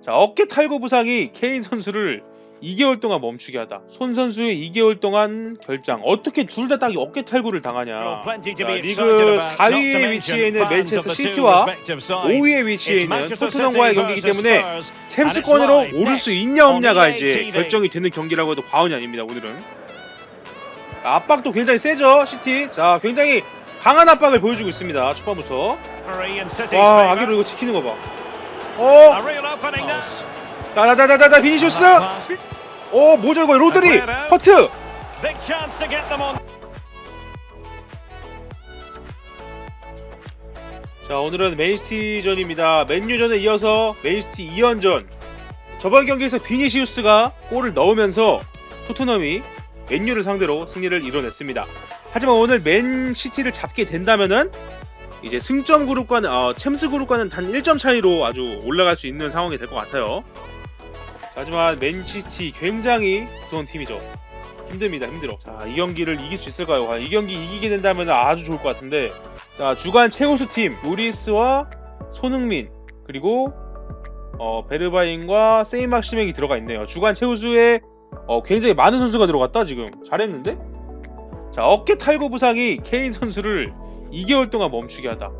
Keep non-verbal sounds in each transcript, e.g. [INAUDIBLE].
자 어깨 탈구 부상이 케인 선수를 2개월 동안 멈추게 하다. 손 선수의 2개월 동안 결장. 어떻게 둘 다 딱 어깨 탈구를 당하냐. 자, 리그 4위에 위치해 있는 맨체스터 시티와 5위에 위치해 있는 토트넘과의 경기이기 때문에 챔스권으로 오를 수 있냐 없냐가 이제 결정이 되는 경기라고 해도 과언이 아닙니다. 오늘은 자, 압박도 굉장히 세죠 시티. 자 굉장히 강한 압박을 보여주고 있습니다. 초반부터. 와 아기로 이거 지키는 거 봐. 어, 자자자자자 비니시우스. 어 뭐죠 이거 로드리 커트. 자 오늘은 맨시티전입니다. 맨유전에 이어서 맨시티 2연전. 저번 경기에서 비니시우스가 골을 넣으면서 토트넘이 맨유를 상대로 승리를 이뤄냈습니다. 하지만 오늘 맨시티를 잡게 된다면은 이제 승점 그룹과는 어, 챔스 그룹과는 단 1점 차이로 아주 올라갈 수 있는 상황이 될 것 같아요. 자, 하지만 맨시티 굉장히 무서운 팀이죠. 힘듭니다, 힘들어. 자, 이 경기를 이길 수 있을까요? 과연 이 경기 이기게 된다면 아주 좋을 것 같은데. 자, 주간 최우수 팀 루리스와 손흥민 그리고 어, 베르바인과 세이막시맹이 들어가 있네요. 주간 최우수에 어, 굉장히 많은 선수가 들어갔다 지금 잘했는데. 자, 어깨 탈구 부상이 케인 선수를 2개월 동안 멈추게 하다.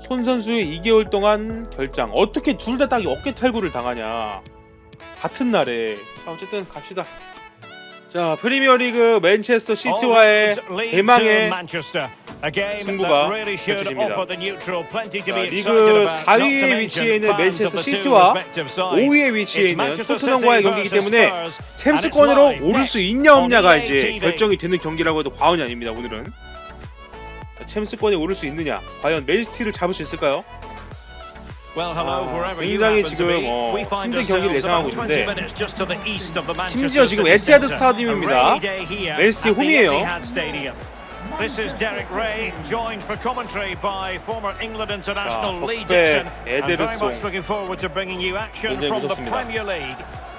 손 선수의 2개월 동안 결장. 어떻게 둘 다 딱 어깨 탈구를 당하냐. 같은 날에. 자, 어쨌든 갑시다. 자, 프리미어리그 맨체스터 시티와의 대망의 승부가 펼쳐집니다. 자, 리그 4위에 위치해 있는 맨체스터 시티와 5위에 위치해 있는 토트넘과의 경기이기 때문에 챔스권으로 오를 수 있냐 없냐가 이제 결정이 되는 경기라고 해도 과언이 아닙니다. 오늘은 자, 챔스권에 오를 수 있느냐 과연 맨시티를 잡을 수 있을까요? 아, 굉장히 지금 어, 힘든 경기를 예상하고 있는데 심지어 지금 에티하드 스타디움입니다. 맨시티 홈이에요. This is Derek Ray, joined for commentary by former England international 자, Lee Dixon. And very much looking forward to bringing you action from the 무섭습니다. Premier League.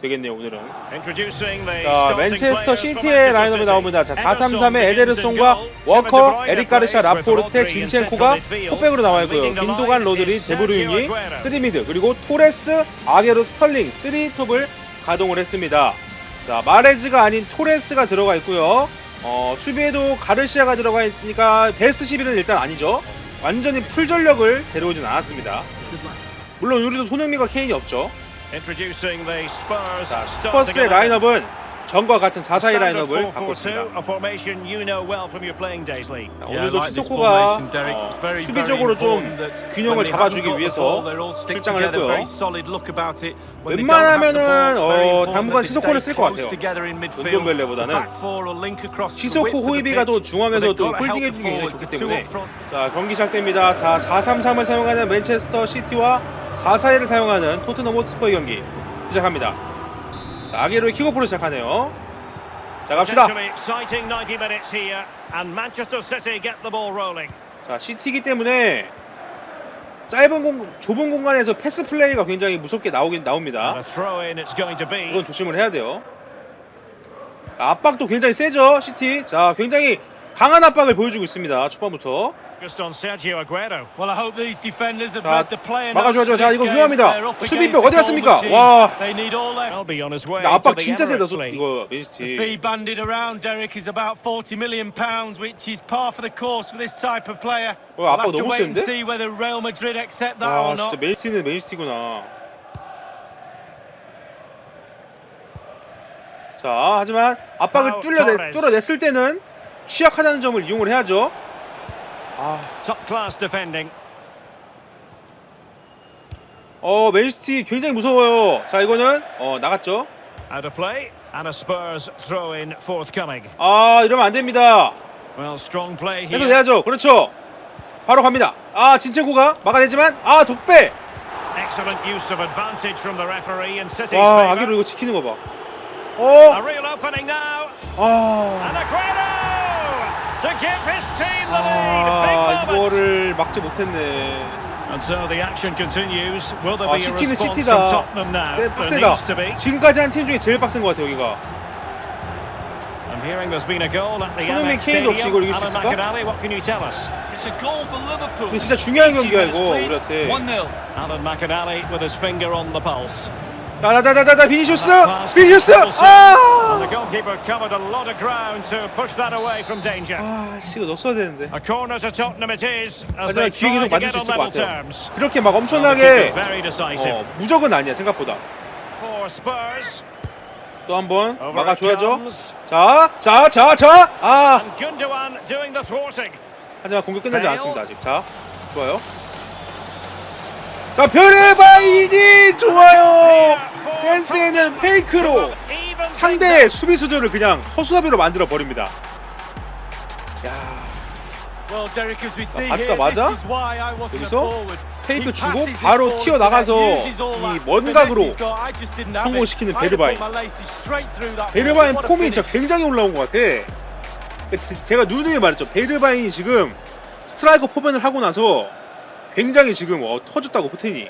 되겠네요 오늘은. 자 맨체스터 시티의 라인업이 나옵니다. 자 City. 4-3-3의 Ederson 에데르송과 워커. 에릭 가르샤, 라포르테, 진첸코가 Rodri in central 컵백으로 나와 있고요. midfield. 빈도간, 로드리, 데브루인이 line is Sergio Aguero. 3미드 그리고 토레스, 아게로, 스털링 3톱을 가동을 했습니다. 자 마레즈가 아닌 토레스가 들어가 있고요. 어, 수비에도 가르시아가 들어가 있으니까 베스트 11은 일단 아니죠. 완전히 풀 전력을 데려오진 않았습니다. 물론 우리도 손흥민과 케인이 없죠. Introducing the Spurs 자, 스퍼스의 11. 라인업은 전과 같은 4-4-2 Standard 라인업을 갖고 4-4-2, 있습니다. a formation you know well from your playing days, Lee. 자, Yeah, 오늘도 치소코가 formation, Derek. 어, 수비적으로 very 좀 important that 균형을 잡아주기 위해서 출장을 together, 했고요. very solid look about it. When they 웬만하면은, 어, 당분간 stay 쓸것 close 같아요. together in midfield. 은돈벨레보다는. The back four will link across the 시소코 width of the 호이비가 또 중앙에서 또 got to help 홀딩해 the 주는 게 forwards, 좋기 때문에. 자 경기 시작됩니다. 자 4-3-3을 사용하는 맨체스터 시티와 4-4-1을 사용하는 토트넘 호스퍼의 경기 시작합니다. 자, 아게로의 킥오프로 시작하네요. 자 갑시다. Potentially exciting 90 minutes here, and Manchester City get the ball rolling. 자 시티기 때문에 짧은 공 좁은 공간에서 패스 플레이가 굉장히 무섭게 나오긴 나옵니다. 이건 조심을 해야 돼요. 자, 압박도 굉장히 세죠 시티. 자 굉장히 강한 압박을 보여주고 있습니다 초반부터. Focused on Sergio Aguero. Well, I hope these defenders have 자, read the player 막아줘야죠. 자, 이거. 위험합니다. Against 어디 갔습니까? 와. 압박 진짜 세다. 이거 The 맨시티. fee bandied around, Derek, is about 40 million pounds, which is par for the course for this type of player. 어, 압박 너무 센데? see whether Real Madrid accept that 아 or not. 진짜 맨시티는 맨시티구나. 자 하지만 압박을 뚫려내. 뚫어냈을 때는 취약하다는 점을 이용을 해야죠. 아, Top class defending. 어 맨시티 굉장히 무서워요. 자 이거는 어 나갔죠. Out of play, and a Spurs throw in forthcoming. 아 이러면 안 됩니다. Well, strong play 해서 here. 내야죠. 그렇죠. 바로 갑니다. 아 진첸코가 막아내지만 아 독배. Excellent use of advantage from the referee in City's 와 favour. 아기로 이거 지키는 거 봐. A 어. real opening now, 아. and Aguero to give his team the lead. 아 Big moment. 이거를 막지 못했네. And so the action continues. Will there 아, be a 시티는 response 시티다. from Tottenham now? 세- There 빡세다. needs to be. 지금까지 한 팀 중에 제일 빡센 것 같아 여기가. I'm hearing there's been a goal at the 손흥민, Amex 케인도 없이 이걸 Stadium. 이길 수 Alan 있을까? McInally, what can you tell us? It's a goal for Liverpool. 근데 진짜 중요한 경기야 이거 우리한테. 1-0. Alan McInally with his finger on the pulse. 자자자자자 비니슈스, 비니슈스. And the 아, goalkeeper covered a lot of ground to push that away from danger. 아, 씨 이거 넣었어야 되는데. A corner to Tottenham it is as 하지만 try 계속 to 만들 get 수 on 있을 것 level 같아요. terms. 그렇게 막 엄청나게 very decisive. 어, 무적은 아니야 생각보다. For Spurs. 또 한번 Over it 막아줘야죠. 자, 자, 자, 자. 아, And Gundogan doing the thwarting. 하지만 공격 끝나지. 않습니다 아직. 자, 좋아요. 자, 베르바인이 좋아요. 센스에는 페이크로 상대의 수비수들을 그냥 허수아비로 만들어 버립니다. wasn't a 여기서. 페이크 주고 바로 튀어나가서 이 먼 각으로. 성공시키는 베르바인. 베르바인 폼이 진짜. 굉장히 올라온 것 같아. 그 제가 누누이 말했죠. 베르바인이 지금 스트라이커 포변을 하고 나서 굉장히 지금 어, 터졌다고 포텐이.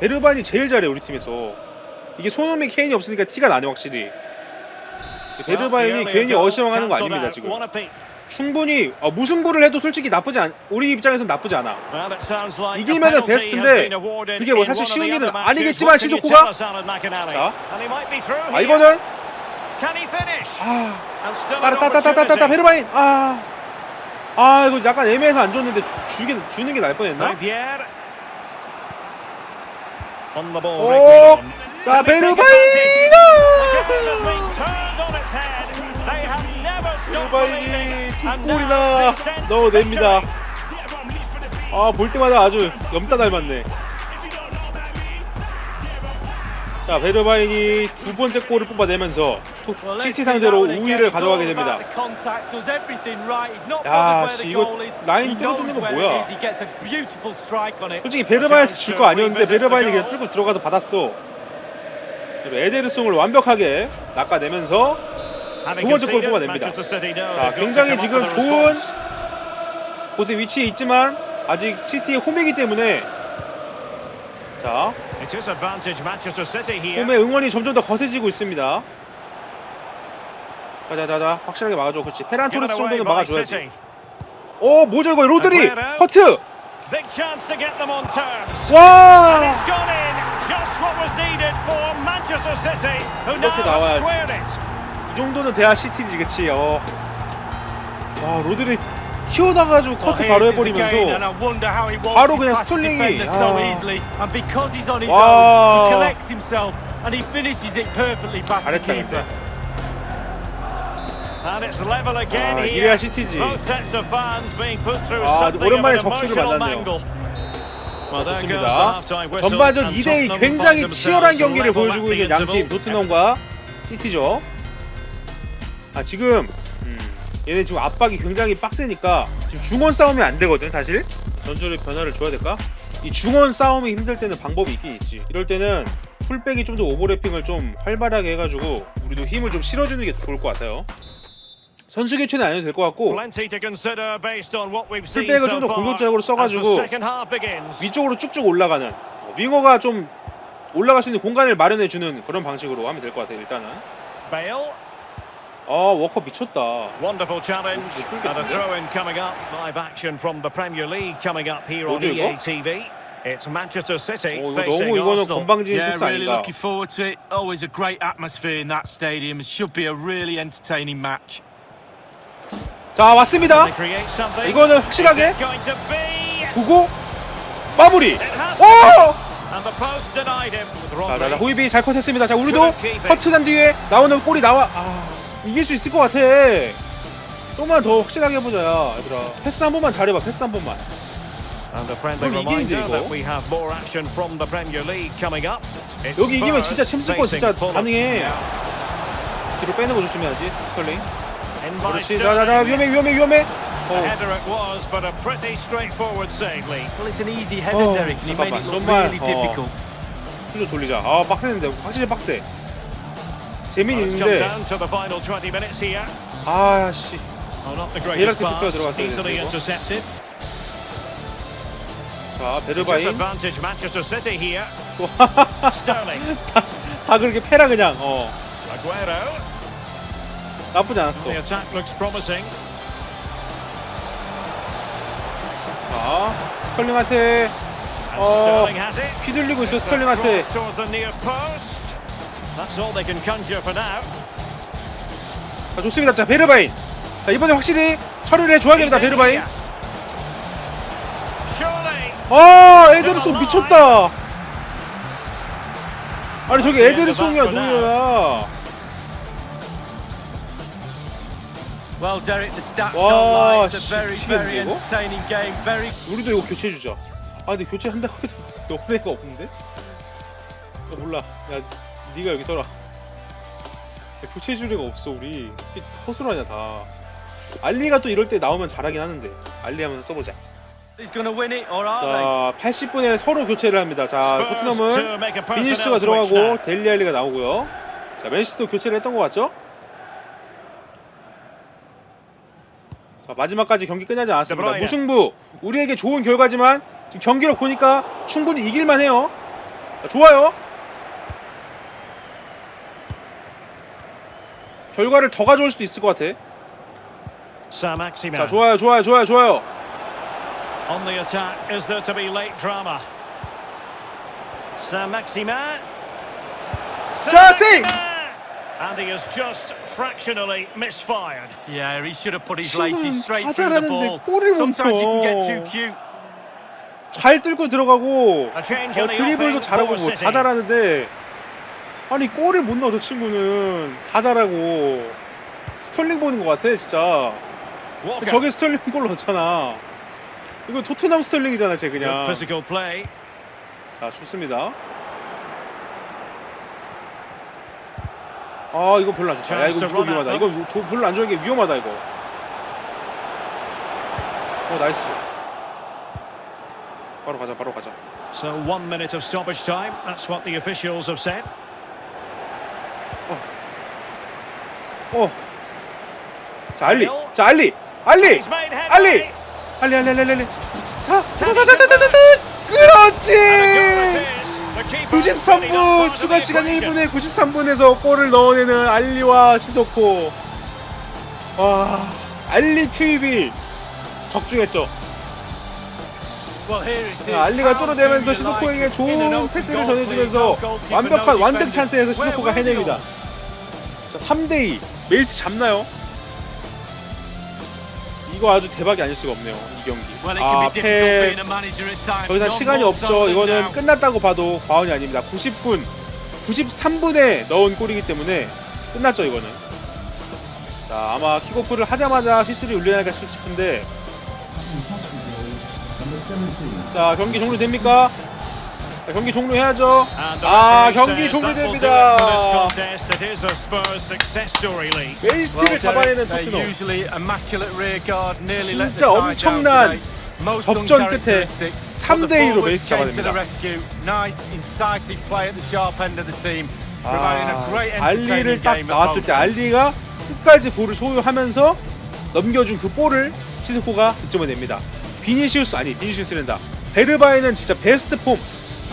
베르바인이 제일 잘해 우리 팀에서. 이게 손흥민 케인이 없으니까 티가 나네 확실히. 베르바인이 괜히 어시험하는 거 아닙니다 지금. 충분히 어, 무승부를 해도 솔직히 나쁘지 않. 우리 입장에선 나쁘지 않아. Penalty 베스트인데 그게 뭐 사실 쉬운 일은. 아니겠지만 시조코가? 자. 아. 이거는? 아 따라 따따따따따 opportunity. 베르바인 아. 아 이거 약간 애매해서 안 줬는데 주, 주긴 주는 게 나을 뻔했나? 오. 자 베르바이나 believing. 두 골이나 넣어냅니다. 아 볼 때마다 아주 염따 닮았네. 자 베르바인이 두 번째 골을 뽑아내면서 시티 상대로. 우위를 가져가게 됩니다. 야, 씨, 이거. 라인 거 where 뭐야? 솔직히 베르바인한테 줄 거 아니었는데 베르바인이 그냥 뚫고 들어가서 받았어. 에데르송을 완벽하게 낚아내면서 두 번째 골 conceded, 뽑아냅니다. 자, 굉장히 지금 좋은. 곳에 위치해 있지만 아직 시티의 홈이기 때문에 자 It is advantage Manchester City here. 홈의 응원이 점점 더 거세지고 있습니다. 자자자자 확실하게 막아줘. 그렇지. 페란 토레스 정도는 막아줘야지. 오 뭐죠 이거 로드리. 커트. 와. 이렇게 나와야지. 이 정도는 돼야 시티지 그치. 어. 와 로드리 Well, 커트 바로 해버리면서 바로 그냥 스톨링이, 아. 와. 잘했다. 근데. 아. 이래야 시티지. 아, 오랜만에 적수를 만났네요. 좋습니다. 전반전 and 2대2 Tottenham 굉장히 치열한 경기를 보여주고 있는 양팀. 토트넘과 시티죠. 아 지금 음, 얘네 지금 압박이 굉장히 빡세니까 지금 중원 싸움이 안 되거든 사실. 전술의 변화를 줘야 될까? 이 중원 싸움이 힘들 때는 방법이 있긴 있지. 이럴 때는 풀백이 좀 더 오버래핑을 좀 활발하게 해가지고 우리도 힘을 좀 실어주는 게 좋을 것 같아요. 선수 교체는 안 해도 될 것 같고 풀백을 좀 더 공격적으로 써가지고. 위쪽으로 쭉쭉 올라가는 어, 윙어가 좀 올라갈 수 있는 공간을 마련해 주는 그런 방식으로 하면 될 것 같아요. 일단은. 아 워커 미쳤다. wonderful challenge, 어, and a throw-in coming up. Live action from the Premier League coming up here on 뭐죠, 이거? EA TV. It's Manchester City 어, 이거 facing 너무 이거는 Arsenal. 건방진 Yeah, 패스 really 아닌가? looking forward to it. Always a great atmosphere in that stadium. It should be a really entertaining match. 자 왔습니다. They create something. 이거는 확실하게 going to be? 두고 마무리. 오! And the post denied him. With 자, 자, 자 Rodri. 호이비 잘 컷했습니다. 자 우리도 커트단 뒤에 나오는 골이 나와. 아 이길 수 있을 것 같아. 조금만 더 확실하게 해보자, 야, 얘들아. 패스 한 번만 잘해봐. 패스 한 번만. And a friendly 그럼 이기는데, reminder 이거? that we have more action from the Premier League coming up. It's 여기 이기면 Spurs 진짜 챔스권 진짜 facing Fulham. 가능해. 뒤로 빼는 거 조심해야지. 스털링. In by 그렇지. 자 자 자 Sterling. 위험해 위험해 위험해. A 어. header it was, but a pretty straightforward save, Lee. Well, it's an easy header, Oh, Derek, and he made it 잠깐만. look 정말, really 어. difficult. 술로 돌리자. 아 빡세는데 확실히 빡세. 재미는 있는데 down to the final 20 minutes here. 아씨. Oh, greatest 패스가 intercepted. 자 베르바인. 다, 다 그렇게 패라 그냥 어. 나쁘지 않았어. 자 스털링한테 Oh. It. 휘둘리고 있어 스털링한테 That's all they can conjure for now. 자 좋습니다 자 베르바인 자 이번에 확실히 처리를 해줘야 됩니다 베르바인. Surely. 아 에데르송 미쳤다 아니 저기 에데르송이야 노예야 Well, Derek, the stats don't lie. It's a 씨, very, very entertaining game. Very 우리도 이거 교체해주자 아 근데 교체한다고 해도 너무애가 없는데? 야 몰라 야 니가 여기 서라. 야, 교체해줄 애가 없어 우리. 이게 허술하냐 다. 알리가 또 이럴 때 나오면 잘하긴 하는데. 알리 한번 써보자? 자 80분에 서로 교체를 합니다. 자 토트넘은 비니스가. 들어가고 델리 알리가 나오고요. 자 맨시스도 교체를 했던 것 같죠? 자 마지막까지 경기 끝나지 않았습니다. 무승부. 우리에게 좋은 결과지만 지금 경기를 보니까 충분히 이길만 해요. 자, 좋아요 결과를 더 가져올 수도 있을 것 같아. 자 좋아요 좋아요 좋아요 좋아요 On the attack, is there to be late drama? Sam. 자, 생! And he has just fractionally misfired. Yeah, he should have put his laces straight 다 through the ball. Sometimes you can get too cute. 잘 뚫고 들어가고 어, 드리블도 잘하고 뭐. 다 잘하는데 아니 골을 못 넣어 저 친구는. 다 잘하고. 스털링 보는 것 같아 진짜. 저게 스털링 골 넣잖아. 이거 토트넘 스털링이잖아 쟤 그냥. 자 좋습니다. 아 이거 별로 안 좋다. 야 이거, 이거 위험하다. 이거 조- 별로 안 좋은 게 위험하다 이거. 어 나이스. 바로 가자 바로 가자. So one minute of stoppage time. That's what the officials have said. 어. 자 알리 자 알리 알리 알리. 알리 알리 알리 알리 자 자 자 자 자 자자 그렇지 And a goal it is. The keeper really not 93분 part of 추가 시간 equation. 1분에 93분에서 골을 넣어내는 알리와 시소코 와 알리 투입이 적중했죠. 자, 알리가 뚫어내면서 시소코에게 좋은 패스를 전해주면서 완벽한 완득. 찬스에서 시소코가 해냅니다 all? 자 3대2 메이스 잡나요? 이거 아주 대박이 아닐 수가 없네요 이 경기 아 패. 더 이상 시간이 없죠. 이거는. 끝났다고 봐도 과언이 아닙니다. 90분, 93분에 넣은 골이기 때문에 끝났죠, 이거는. 자, 아마 킥오프를 하자마자 휘슬이 울리지 않을까 싶은데, 자, 경기 종료됩니까? 자, 경기 종료해야죠. 아, 경기 종료됩니다. Well, 잡아내는 토트넘. 진짜 엄청난 접전 끝에 uncharacteristic. But 3대 the 2로 forwards 메이스 came to the 잡아냅니다. 아, 알리를 딱 나왔을 때 알리가 끝까지 볼을 소유하면서 넘겨준 그 볼을 시스코가 득점을 냅니다. 비니시우스 아니 비니시우스랜다. 베르바이는 진짜 베스트 폼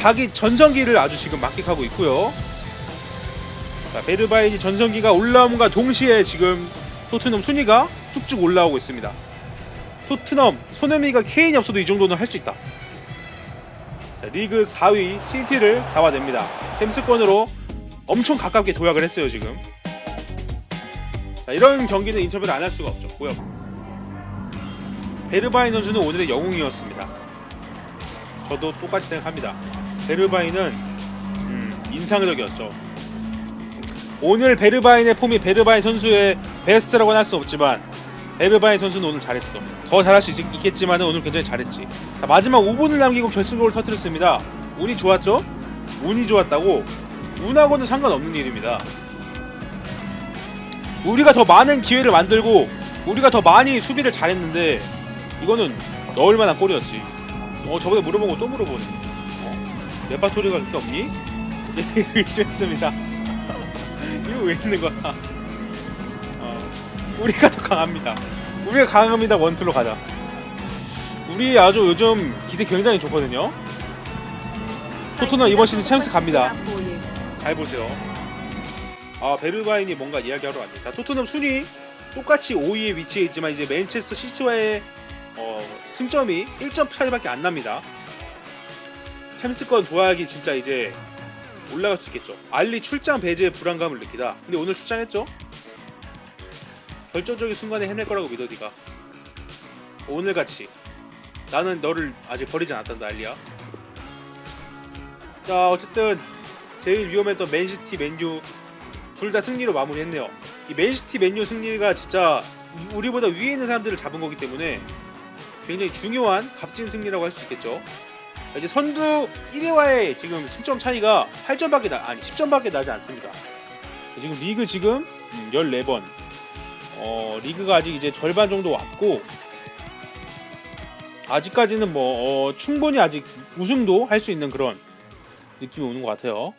자기 전성기를 아주 지금 만끽하고 있고요. 자, 베르바이니 전성기가 올라옴과 동시에 지금 토트넘 순위가 쭉쭉 올라오고 있습니다. 토트넘 손흥민과 케인이 없어도 이 정도는 할 수 있다. 자, 리그 4위 시티를 잡아냅니다. 챔스권으로 엄청 가깝게 도약을 했어요 지금. 자, 이런 경기는 인터뷰를 안 할 수가 없죠. 고요. 베르바인 선수는 오늘의 영웅이었습니다. 저도 똑같이 생각합니다. 베르바인은 음, 인상적이었죠. 오늘 베르바인의 폼이 베르바인 선수의 베스트라고는 할 수 없지만 베르바인 선수는 오늘 잘했어. 더 잘할 수 있, 있겠지만 오늘 굉장히 잘했지. 자 마지막 5분을 남기고 결승골을 터뜨렸습니다. 운이 좋았죠? 운이 좋았다고 운하고는 상관없는 일입니다. 우리가 더 많은 기회를 만들고 우리가 더 많이 수비를 잘했는데 이거는 넣을 만한 골이었지. 어 저번에 물어본 거 또 물어보네. 어? 레파토리가 그렇게 없니? 예, [LAUGHS] 의심했습니다. 이거 왜 있는 거야? 어, 우리가 더 강합니다. 우리가 강합니다. 원투로 가자. 둘이 아주 요즘 기세 굉장히 좋거든요. 토트넘 이번 시즌 챔스 갑니다. 잘 보세요. 아 베르바인이 뭔가 이야기하러 왔네. 자 토트넘 순위 똑같이 5위에 위치해 있지만 이제 맨체스터 시티와의 어, 승점이 1점 차이밖에 안 납니다. 챔스권 부활하기 진짜 이제 올라갈 수 있겠죠. 알리 출장 배제의 불안감을 느끼다. 근데 오늘 출장했죠? 결정적인 순간에 해낼 거라고 믿어 니가. 오늘 같이 나는 너를 아직 버리지 않았단다 알리야. 자 어쨌든 제일 위험했던 맨시티 맨유 둘 다 승리로 마무리했네요. 이 맨시티 맨유 승리가 진짜 우리보다 위에 있는 사람들을 잡은 거기 때문에 굉장히 중요한 값진 승리라고 할 수 있겠죠. 이제 선두 1위와의 지금 승점 차이가 8점밖에 나 아니 10점밖에 나지 않습니다. 지금 리그 지금 음, 14번. 어, 리그가 아직 이제 절반 정도 왔고 아직까지는 뭐 어, 충분히 아직 우승도 할 수 있는 그런 느낌이 오는 것 같아요.